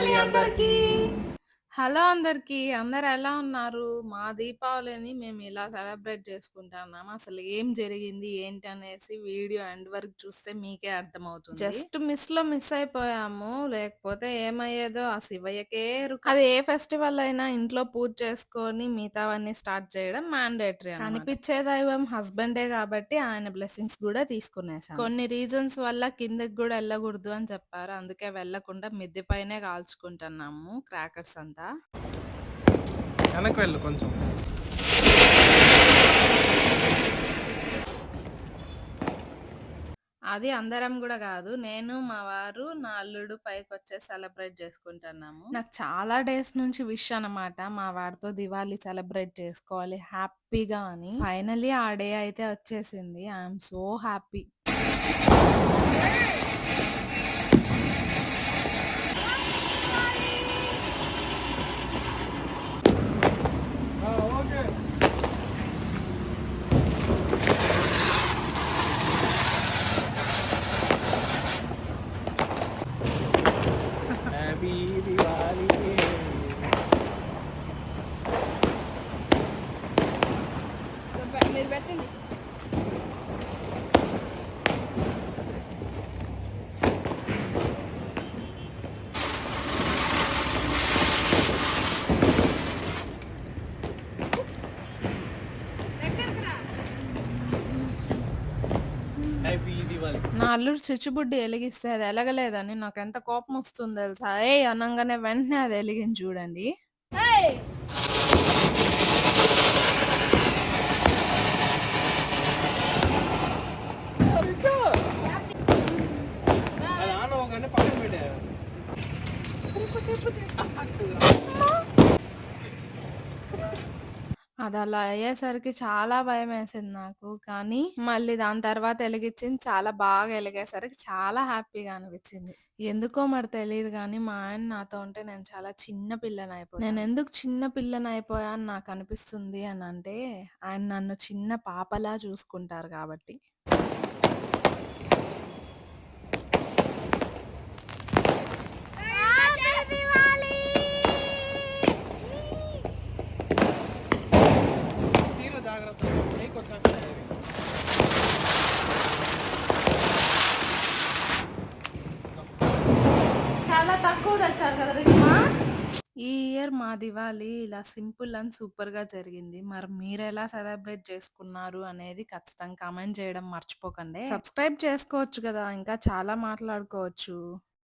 మళ్ళీ అందరికీ హలో అందరికి. అందరు ఎలా ఉన్నారు? మా దీపావళిని మేము ఇలా సెలబ్రేట్ చేసుకుంటున్నాం. అసలు ఏం జరిగింది? ఏంటి అనేసి వీడియో ఎండ్ వరకు చూస్తే మీకే అర్థమవుతుంది. జస్ట్ మిస్లో మిస్ అయిపోయాము. లేకపోతే ఏమయ్యేదో ఆ శివయ్యకే. అది ఏ ఫెస్టివల్ అయినా ఇంట్లో పూజ చేసుకొని మిగతావన్నీ స్టార్ట్ చేయడం మ్యాండేటరీ కనిపించే దైవం హస్బెండే కాబట్టి ఆయన బ్లెస్సింగ్స్ కూడా తీసుకునేసాం కొన్ని రీజన్స్ వల్ల కిందకి కూడా వెళ్ళకూడదు అని చెప్పారు. అందుకే వెళ్ళకుండా మిద్దె పైనే కాల్చుకుంటున్నాము క్రాకర్స్ అంతా. వెనక్కి వెళ్ళు కొంచెం. అది అందరం కూడా కాదు. నేను మా వారు నా అల్లుడు పైకి వచ్చే సెలబ్రేట్ చేసుకుంటున్నాము. నాకు చాలా డేస్ నుంచి విష్ అన్నమాట. మా వారితో దివాళీ సెలబ్రేట్ చేసుకోవాలి. హ్యాపీగా అని. ఫైనలీ ఆ డే అయితే వచ్చేసింది. I'm so happy okay happy Diwali మీరు పెట్టండి నా అల్లుడు చిచ్చుబుడ్డి వెలిగిస్తే అది ఎలగలేదని నాకు ఎంత కోపం వస్తుంది తెలుసా? ఏ అనగానే వెంటనే అది వెలిగింది చూడండి. అది అలా అయ్యేసరికి చాలా భయం వేసింది నాకు కానీ మళ్ళీ దాని తర్వాత వెలిగించింది చాలా బాగా వెలిగేసరికి చాలా హ్యాపీగా అనిపించింది. ఎందుకో మరి తెలియదు కానీ మా ఆయన నాతో ఉంటే నేను చాలా చిన్న పిల్లని అయిపోయాను నేను ఎందుకు చిన్న పిల్లని అయిపోయాను నాకు అనిపిస్తుంది అని అంటే ఆయన నన్ను చిన్న పాపలా చూసుకుంటారు కాబట్టి. చాలా తక్కువ తెచ్చారు కదా రిచ్మా? ఈ ఇయర్ మా దివాళీ ఇలా సింపుల్ అండ్ సూపర్గా జరిగింది. మరి మీరు ఎలా సెలబ్రేట్ చేసుకున్నారు అనేది ఖచ్చితంగా కామెంట్ చేయడం మర్చిపోకండి. సబ్స్క్రైబ్ చేసుకోవచ్చు కదా ఇంకా చాలా మాట్లాడుకోవచ్చు.